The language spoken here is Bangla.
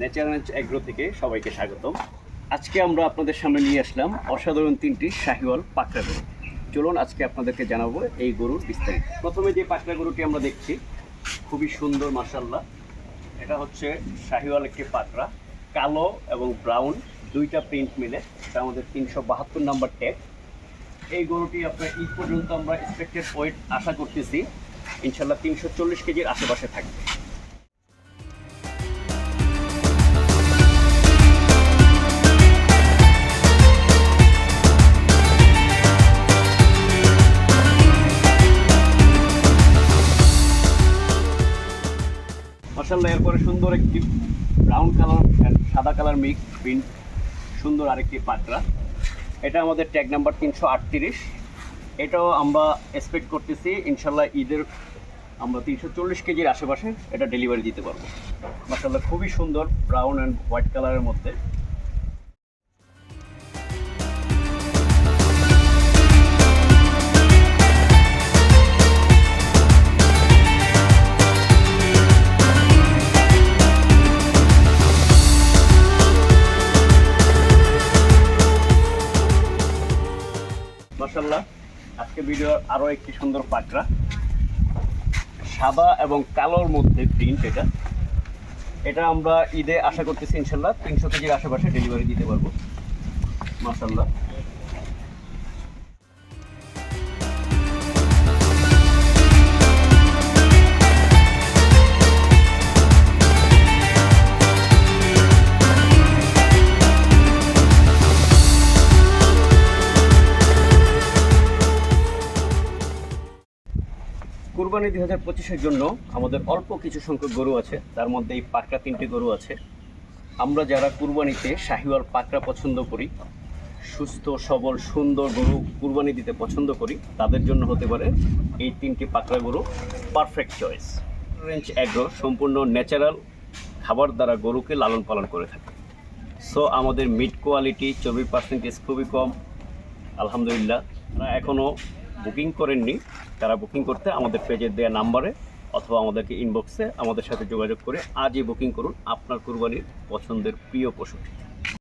ন্যাচারাল এগ্রো থেকে সবাইকে স্বাগতম। আজকে আমরা আপনাদের সামনে নিয়ে আসলাম অসাধারণ তিনটি শাহিওয়াল পাকড়া গরু। চলুন আজকে আপনাদেরকে জানাব এই গরুর বিস্তারিত। প্রথমে যে পাকড়া গরুটি আমরা দেখছি, খুবই সুন্দর মাসাল্লাহ এটা হচ্ছে শাহিওয়াল একটি পাকড়া, কালো এবং ব্রাউন, দুইটা প্রিন্ট মিলে। এটা আমাদের তিনশো বাহাত্তর নাম্বার ট্যাগ। এই গরুটি আপনার ঈদ পর্যন্ত আমরা এক্সপেক্টেড ওয়েট আশা করতেছি ইনশাল্লাহ তিনশো চল্লিশ কেজির আশেপাশে থাকবে। মার্শাল্লাহ এরপরে সুন্দর একটি ব্রাউন কালার অ্যান্ড সাদা কালার মিক্স প্রিন্ট সুন্দর আরেকটি পাত্রা। এটা আমাদের ট্যাগ নাম্বার তিনশো আটত্রিশ। এটাও আমরা এক্সপেক্ট করতেছি ইনশাল্লাহ ঈদের আমরা তিনশো চল্লিশ কেজির আশেপাশে এটা ডেলিভারি দিতে পারব। মার্শাল্লাহ খুবই সুন্দর ব্রাউন অ্যান্ড হোয়াইট কালারের মধ্যে। মার্শাল্লাহ আজকে ভিডিওর আরও একটি সুন্দর পাকড়া। সাদা এবং কালোর মধ্যে প্রিন্ট এটা। এটা আমরা ঈদে আশা করতেছি ইনশাল্লাহ তিনশো কেজির আশেপাশে ডেলিভারি দিতে পারব। মার্শাল্লাহ কুরবানি দুই হাজার পঁচিশের জন্য আমাদের অল্প কিছু সংখ্যক গরু আছে। তার মধ্যে এই পাকড়া তিনটি গরু আছে। আমরা যারা কুরবানিতে শাহিওয়াল পাকড়া পছন্দ করি, সুস্থ, সবল, সুন্দর গরু কুরবানি দিতে পছন্দ করি, তাদের জন্য হতে পারে এই তিনটি পাকড়া গরু পারফেক্ট চয়েস রেঞ্জ অ্যাগ্রো সম্পূর্ণ ন্যাচারাল খাবার দ্বারা গরুকে লালন পালন করে থাকে। সো আমাদের মিট কোয়ালিটি চর্বি পার্সেন্টেজ খুবই কম। আলহামদুলিল্লাহ এখনও বুকিং করেননি, তারা বুকিং করতে আমাদের পেজের দেওয়া নাম্বারে অথবা আমাদেরকে ইনবক্সে আমাদের সাথে যোগাযোগ করে আজই বুকিং করুন আপনার কুরবানির পছন্দের প্রিয় পশুটি